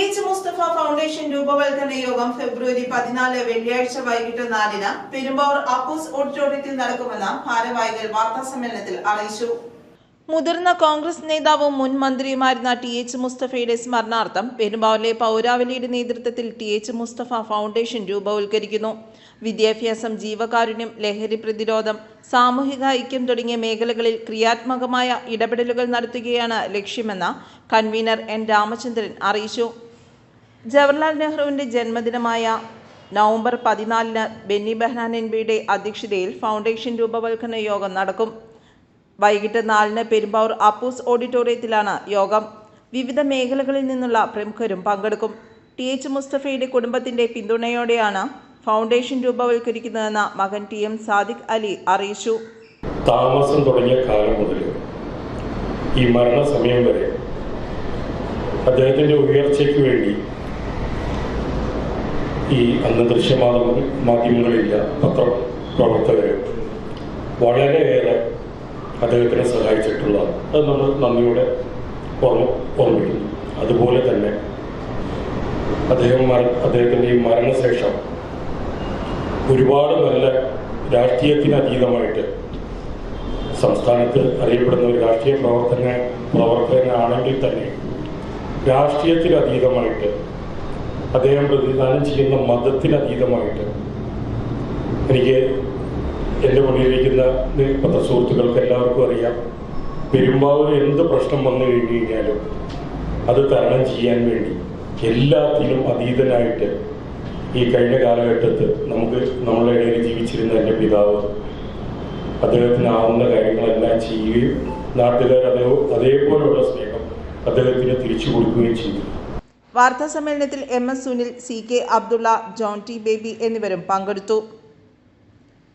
H Mustafa foundation രൂപവൽക്കരണ യോഗം ഫെബ്രുവരി പതിനാല് വെള്ളിയാഴ്ച വൈകിട്ട് നാലിന് പെരുമ്പാവൂർ അപ്പൂസ് ഓഡിറ്റോറിയത്തിൽ നടക്കുമെന്ന് ഭാരവാഹികൾ വാർത്താസമ്മേളനത്തിൽ അറിയിച്ചു. മുതിർന്ന കോൺഗ്രസ് നേതാവും മുൻ മന്ത്രിയുമായിരുന്ന ടി എച്ച് മുസ്തഫയുടെ സ്മരണാർത്ഥം പെരുമ്പാവൂരിലെ പൗരാവലിയുടെ നേതൃത്വത്തിൽ ടി എച്ച് മുസ്തഫ ഫൗണ്ടേഷൻ രൂപവൽക്കരിക്കുന്നു. വിദ്യാഭ്യാസം ജീവകാരുണ്യം ലഹരി പ്രതിരോധം സാമൂഹിക ഐക്യം തുടങ്ങിയ മേഖലകളിൽ ക്രിയാത്മകമായ ഇടപെടലുകൾ നടത്തുകയാണ് ലക്ഷ്യമെന്ന് കൺവീനർ എൻ. രാമചന്ദ്രൻ അറിയിച്ചു. ജവഹർലാൽ നെഹ്റുവിന്റെ ജന്മദിനമായ നവംബർ പതിനാലിന് ബെന്നി ബെഹ്നാൻ എൻ. ബിയുടെ അധ്യക്ഷതയിൽ ഫൗണ്ടേഷൻ രൂപവൽക്കരണ യോഗം നടക്കും. വൈകിട്ട് നാലിന് പെരുമ്പാവൂർ അപ്പൂസ് ഓഡിറ്റോറിയത്തിലാണ് യോഗം. വിവിധ മേഖലകളിൽ നിന്നുള്ള പ്രമുഖരും പങ്കെടുക്കും. ടി എച്ച് മുസ്തഫയുടെ കുടുംബത്തിന്റെ പിന്തുണയോടെയാണ് ഫൗണ്ടേഷൻ രൂപവൽക്കരിക്കുന്നതെന്ന് മകൻ ടി എം സാദിഖ് അലി അറിയിച്ചു. താമസം തുടങ്ങിയ കാലം മുതൽ ഈ മരണസമയം വരെ അദ്ദേഹത്തിന്റെ ഉയർച്ചയ്ക്ക് വേണ്ടി ഈ അന്ന് ദൃശ്യമാധ്യമ മാധ്യമങ്ങളില്ല പത്രപ്രവർത്തകർ വളരെയേറെ അദ്ദേഹത്തിനെ സഹായിച്ചിട്ടുള്ള അത് നമ്മൾ നന്ദിയോടെ ഓർമ്മ ഓർമ്മിക്കുന്നു. അതുപോലെ തന്നെ അദ്ദേഹം മര അദ്ദേഹത്തിന്റെ ഈ മരണശേഷം ഒരുപാട് നല്ല രാഷ്ട്രീയത്തിന് അതീതമായിട്ട് സംസ്ഥാനത്ത് അറിയപ്പെടുന്ന ഒരു രാഷ്ട്രീയ പ്രവർത്തന പ്രവർത്തകനാണെങ്കിൽ തന്നെ രാഷ്ട്രീയത്തിന് അതീതമായിട്ട് അദ്ദേഹം പ്രതിദാനം ചെയ്യുന്ന മതത്തിനതീതമായിട്ട് എനിക്ക് എന്റെ മുന്നിലിരിക്കുന്ന പത്ര സുഹൃത്തുക്കൾക്ക് എല്ലാവർക്കും അറിയാം. പെരുമ്പാവൂർ എന്ത് പ്രശ്നം വന്നു കഴിഞ്ഞു കഴിഞ്ഞാലും അത് തരണം ചെയ്യാൻ വേണ്ടി എല്ലാത്തിനും അതീതനായിട്ട് ഈ കഴിഞ്ഞ കാലഘട്ടത്ത് നമുക്ക് നമ്മളുടെ ഇടയിൽ ജീവിച്ചിരുന്ന എന്റെ പിതാവ് അദ്ദേഹത്തിന് ആവുന്ന കാര്യങ്ങളെല്ലാം ചെയ്യുകയും നാട്ടുകാർ അതേ അതേപോലുള്ള സ്നേഹം അദ്ദേഹത്തിന് തിരിച്ചു കൊടുക്കുകയും ചെയ്തു. വാർത്താ സമ്മേളനത്തിൽ M S Sunil C K Abdulla John T Baby എന്നിവരും പങ്കെടുത്തു.